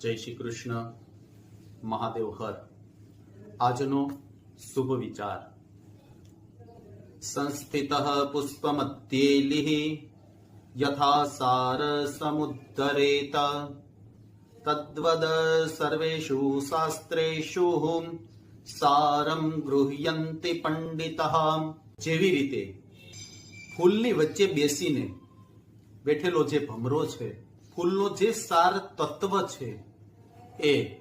જય શ્રી કૃષ્ણ. મહાદેવ હર. આજનો શુભ વિચાર. સંસ્થિત પુષ્પમધ્યેલિઃ યથા સાર સમુદ્દરેત તદ્વદ સર્વેષુ શાસ્ત્રેષુ સારમ ગૃહ્યંતિ પંડિત. જેવી રીતે ફૂલની વચ્ચે બેસીને બેઠેલો જે ભમરો છે ફૂલનો જે સાર તત્વ છે, એ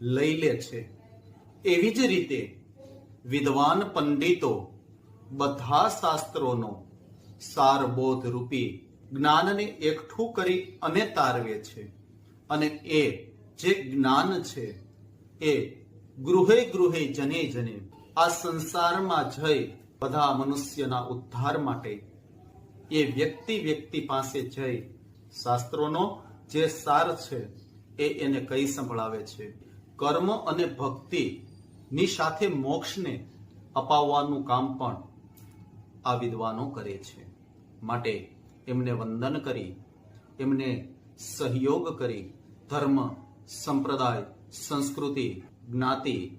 લઈ લે છે. એવી જ રીતે વિદ્વાન પંડિતો બધા શાસ્ત્રોનો સારબોધ રૂપી જ્ઞાનને એકઠું કરી અને તારવે છે. અને એ જે જ્ઞાન છે, એ ગૃહે ગૃહે જને જને આ સંસારમાં જઈ બધા મનુષ્યના ઉદ્ધાર માટે એ વ્યક્તિ વ્યક્તિ પાસે જઈ શાસ્ત્રોનો જે સાર છે એ એને કઈ સંભળાવે છે? કર્મ અને ભક્તિ ની સાથે મોક્ષને અપાવવાનું કામ પણ આ વિદ્વાનો કરે છે. માટે એમને વંદન કરી, એમને સહયોગ કરી ધર્મ, સંપ્રદાય, સંસ્કૃતિ, જ્ઞાતિ,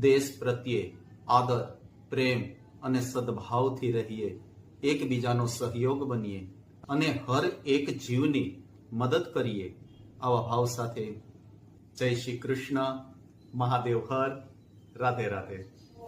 દેશ પ્રત્યે આદર, પ્રેમ અને સદભાવથી રહીએ. એકબીજાનો સહયોગ બનીએ. અને હર એક જીવની મદદ કરીએ આવા ભાવ સાથે. જય શ્રી કૃષ્ણ. મહાદેવ હર. રાધે રાધે.